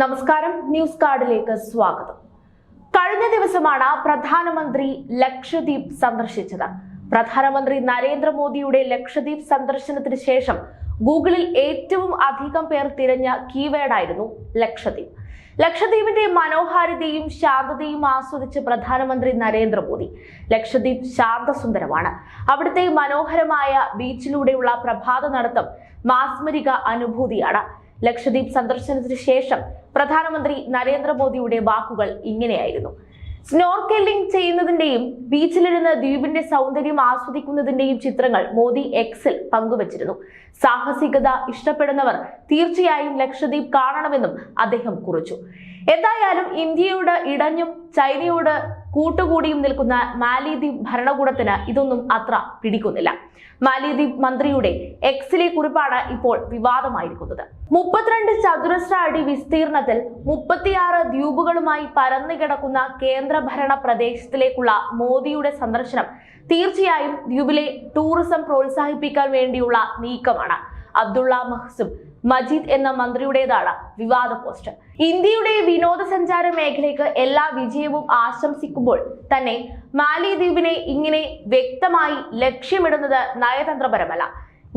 നമസ്കാരം. ന്യൂസ് കാർഡിലേക്ക് സ്വാഗതം. കഴിഞ്ഞ ദിവസമാണ് പ്രധാനമന്ത്രി ലക്ഷദ്വീപ് സന്ദർശിച്ചത്. പ്രധാനമന്ത്രി നരേന്ദ്രമോദിയുടെ ലക്ഷദ്വീപ് സന്ദർശനത്തിന് ശേഷം ഗൂഗിളിൽ ഏറ്റവും അധികം പേർ തിരഞ്ഞ കീവേഡായിരുന്നു ലക്ഷദ്വീപ്. ലക്ഷദ്വീപിന്റെ മനോഹാരിതയും ശാന്തതയും ആസ്വദിച്ച പ്രധാനമന്ത്രി നരേന്ദ്രമോദി. ലക്ഷദ്വീപ് ശാന്തസുന്ദരമാണ്. അവിടുത്തെ മനോഹരമായ ബീച്ചിലൂടെയുള്ള പ്രഭാത നടത്തം മാസ്മരിക അനുഭൂതിയാണ്. ലക്ഷദ്വീപ് സന്ദർശനത്തിന് ശേഷം പ്രധാനമന്ത്രി നരേന്ദ്രമോദിയുടെ വാക്കുകൾ ഇങ്ങനെയായിരുന്നു. സ്നോർക്കെല്ലിംഗ് ചെയ്യുന്നതിന്റെയും ബീച്ചിലിരുന്ന് ദ്വീപിന്റെ സൗന്ദര്യം ആസ്വദിക്കുന്നതിന്റെയും ചിത്രങ്ങൾ മോദി എക്സിൽ പങ്കുവച്ചിരുന്നു. സാഹസികത ഇഷ്ടപ്പെടുന്നവർ തീർച്ചയായും ലക്ഷദ്വീപ് കാണണമെന്നും അദ്ദേഹം കുറിച്ചു. എന്തായാലും ഇന്ത്യയോട് ഇടഞ്ഞും ചൈനയോട് കൂട്ടുകൂടിയും നിൽക്കുന്ന മാലിദ്വീപ് ഭരണകൂടത്തിന് ഇതൊന്നും അത്ര പിടിക്കുന്നില്ല. മാലിദ്വീപ് മന്ത്രിയുടെ എക്സിലെ കുറിപ്പാണ് ഇപ്പോൾ വിവാദമായിരിക്കുന്നത്. മുപ്പത്തിരണ്ട് ചതുരശ്ര അടി വിസ്തീർണത്തിൽ മുപ്പത്തിയാറ് ദ്വീപുകളുമായി പരന്നുകിടക്കുന്ന കേന്ദ്രഭരണ പ്രദേശത്തിലേക്കുള്ള മോദിയുടെ സന്ദർശനം തീർച്ചയായും ദ്വീപിലെ ടൂറിസം പ്രോത്സാഹിപ്പിക്കാൻ വേണ്ടിയുള്ള നീക്കമാണ്. അബ്ദുള്ള മഹ്സും മജീദ് എന്ന മന്ത്രിയുടേതാണ് വിവാദ പോസ്റ്റ് ഇന്ത്യയുടെ വിനോദസഞ്ചാര മേഖലയ്ക്ക് എല്ലാ വിജയവും ആശംസിക്കുമ്പോൾ തന്നെ മാലിദ്വീപിനെ ഇങ്ങനെ വ്യക്തമായി ലക്ഷ്യമിടുന്നത് നയതന്ത്രപരമല്ല.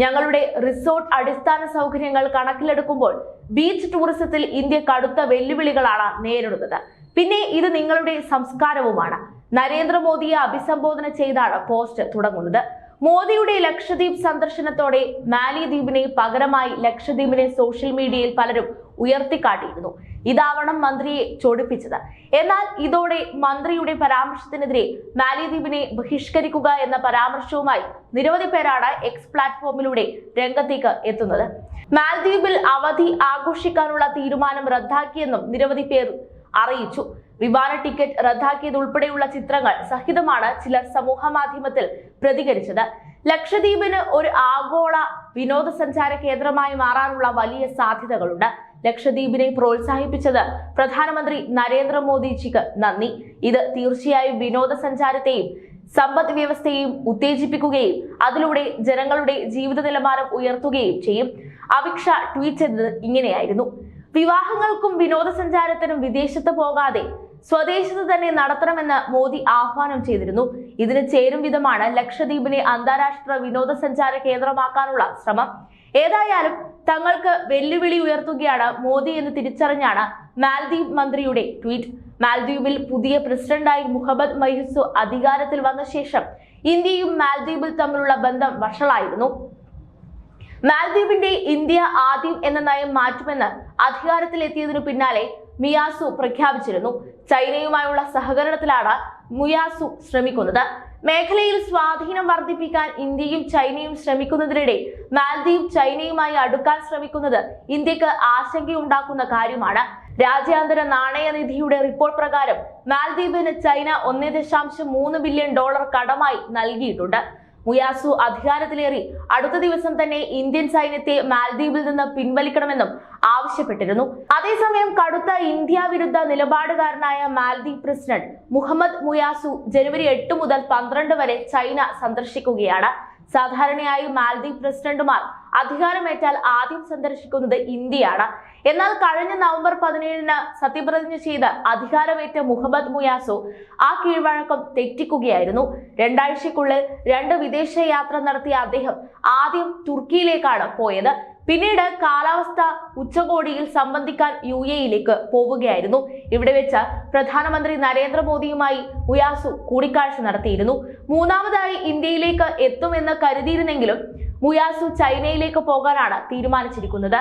ഞങ്ങളുടെ റിസോർട്ട് അടിസ്ഥാന സൗകര്യങ്ങൾ കണക്കിലെടുക്കുമ്പോൾ ബീച്ച് ടൂറിസത്തിൽ ഇന്ത്യ കടുത്ത വെല്ലുവിളികളാണ് നേരിടുന്നത്. പിന്നെ ഇത് നിങ്ങളുടെ സംസ്കാരവുമാണ്. നരേന്ദ്രമോദിയെ അഭിസംബോധന ചെയ്താണ് പോസ്റ്റ് തുടങ്ങുന്നത്. മോദിയുടെ ലക്ഷദ്വീപ് സന്ദർശനത്തോടെ മാലിദ്വീപിനെ പകരമായി ലക്ഷദ്വീപിനെ സോഷ്യൽ മീഡിയയിൽ പലരും ഉയർത്തിക്കാട്ടിയിരുന്നു. ഇതാവണം മന്ത്രിയെ ചൊടിപ്പിച്ചത്. എന്നാൽ ഇതോടെ മന്ത്രിയുടെ പരാമർശത്തിനെതിരെ മാലിദ്വീപിനെ ബഹിഷ്കരിക്കുക എന്ന പരാമർശവുമായി നിരവധി പേരാണ് എക്സ് പ്ലാറ്റ്ഫോമിലൂടെ രംഗത്തേക്ക് എത്തുന്നത്. മാൽദ്വീപിൽ അവധി ആഘോഷിക്കാനുള്ള തീരുമാനം റദ്ദാക്കിയെന്നും നിരവധി പേർ അറിയിച്ചു. വിമാന ടിക്കറ്റ് റദ്ദാക്കിയതുൾപ്പെടെയുള്ള ചിത്രങ്ങൾ സഹിതമാണ് ചിലർ സമൂഹ മാധ്യമത്തിൽ പ്രതികരിച്ചത്. ലക്ഷദ്വീപിന് ഒരു ആഗോള വിനോദസഞ്ചാര കേന്ദ്രമായി മാറാനുള്ള വലിയ സാധ്യതകളുണ്ട്. ലക്ഷദ്വീപിനെ പ്രോത്സാഹിപ്പിച്ചത് പ്രധാനമന്ത്രി നരേന്ദ്രമോദിജിക്ക് നന്ദി. ഇത് തീർച്ചയായും വിനോദസഞ്ചാരത്തെയും സമ്പദ് വ്യവസ്ഥയെയും ഉത്തേജിപ്പിക്കുകയും അതിലൂടെ ജനങ്ങളുടെ ജീവിത നിലവാരം ഉയർത്തുകയും ചെയ്യും. അവിക്ഷ ട്വീറ്റ് ചെയ്തത് ഇങ്ങനെയായിരുന്നു. വിവാഹങ്ങൾക്കും വിനോദസഞ്ചാരത്തിനും വിദേശത്ത് പോകാതെ സ്വദേശത്ത് തന്നെ നടത്തണമെന്ന് മോദി ആഹ്വാനം ചെയ്തിരുന്നു. ഇതിന് ചേരും വിധമാണ് ലക്ഷദ്വീപിനെ അന്താരാഷ്ട്ര വിനോദസഞ്ചാര കേന്ദ്രമാക്കാനുള്ള ശ്രമം. ഏതായാലും തങ്ങൾക്ക് വെല്ലുവിളി ഉയർത്തുകയാണ് മോദി എന്ന് തിരിച്ചറിഞ്ഞാണ് മാൽദ്വീപ് മന്ത്രിയുടെ ട്വീറ്റ്. മാൽദ്വീപിൽ പുതിയ പ്രസിഡന്റായി മുഹമ്മദ് മൈഹസു അധികാരത്തിൽ വന്ന ശേഷം ഇന്ത്യയും മാൽദ്വീപിൽ തമ്മിലുള്ള ബന്ധം വഷളായിരുന്നു. മാൽദ്വീപിന്റെ ഇന്ത്യ ആദ്യം എന്ന നയം മാറ്റുമെന്ന് അധികാരത്തിലെത്തിയതിനു പിന്നാലെ മിയാസു പ്രഖ്യാപിച്ചിരുന്നു. ചൈനയുമായുള്ള സഹകരണത്തിലാണ് മുയാസു ശ്രമിക്കുന്നത്. മേഖലയിൽ സ്വാധീനം വർദ്ധിപ്പിക്കാൻ ഇന്ത്യയും ചൈനയും ശ്രമിക്കുന്നതിനിടെ മാൽദ്വീപ് ചൈനയുമായി അടുക്കാൻ ശ്രമിക്കുന്നത് ഇന്ത്യയ്ക്ക് ആശങ്കയുണ്ടാക്കുന്ന കാര്യമാണ്. രാജ്യാന്തര നാണയനിധിയുടെ റിപ്പോർട്ട് പ്രകാരം മാൽദ്വീപിന് ചൈന ഒന്നേ ദശാംശം മൂന്ന് ബില്യൺ ഡോളർ കടമായി നൽകിയിട്ടുണ്ട്. മുയാസു അധികാരത്തിലേറി അടുത്ത ദിവസം തന്നെ ഇന്ത്യൻ സൈന്യത്തെ മാൽദ്വീപിൽ നിന്ന് പിൻവലിക്കണമെന്നും ആവശ്യപ്പെട്ടിരുന്നു. അതേസമയം കടുത്ത ഇന്ത്യ വിരുദ്ധ നിലപാടുകാരനായ മാൽദ്വീപ് പ്രസിഡന്റ് മുഹമ്മദ് മുയാസു ജനുവരി എട്ട് മുതൽ പന്ത്രണ്ട് വരെ ചൈന സന്ദർശിക്കുകയാണ്. സാധാരണയായി മാൽദ്വീപ് പ്രസിഡന്റുമാർ അധികാരമേറ്റാൽ ആദ്യം സന്ദർശിക്കുന്നത് ഇന്ത്യയാണ്. എന്നാൽ കഴിഞ്ഞ നവംബർ പതിനേഴിന് സത്യപ്രതിജ്ഞ ചെയ്ത് അധികാരമേറ്റ മുഹമ്മദ് മുയാസോ ആ കീഴ്വഴക്കം തെറ്റിക്കുകയായിരുന്നു. രണ്ടാഴ്ചക്കുള്ളിൽ രണ്ട് വിദേശ യാത്ര നടത്തിയ അദ്ദേഹം ആദ്യം തുർക്കിയിലേക്കാണ് പോയത്. പിന്നീട് കാലാവസ്ഥ ഉച്ചകോടിയിൽ സംബന്ധിക്കാൻ യു എയിലേക്ക് പോവുകയായിരുന്നു. ഇവിടെ വെച്ച് പ്രധാനമന്ത്രി നരേന്ദ്രമോദിയുമായി മുയാസു കൂടിക്കാഴ്ച നടത്തിയിരുന്നു. മൂന്നാമതായി ഇന്ത്യയിലേക്ക് എത്തുമെന്ന് കരുതിയിരുന്നെങ്കിലും മുയാസു ചൈനയിലേക്ക് പോകാനാണ് തീരുമാനിച്ചിരിക്കുന്നത്.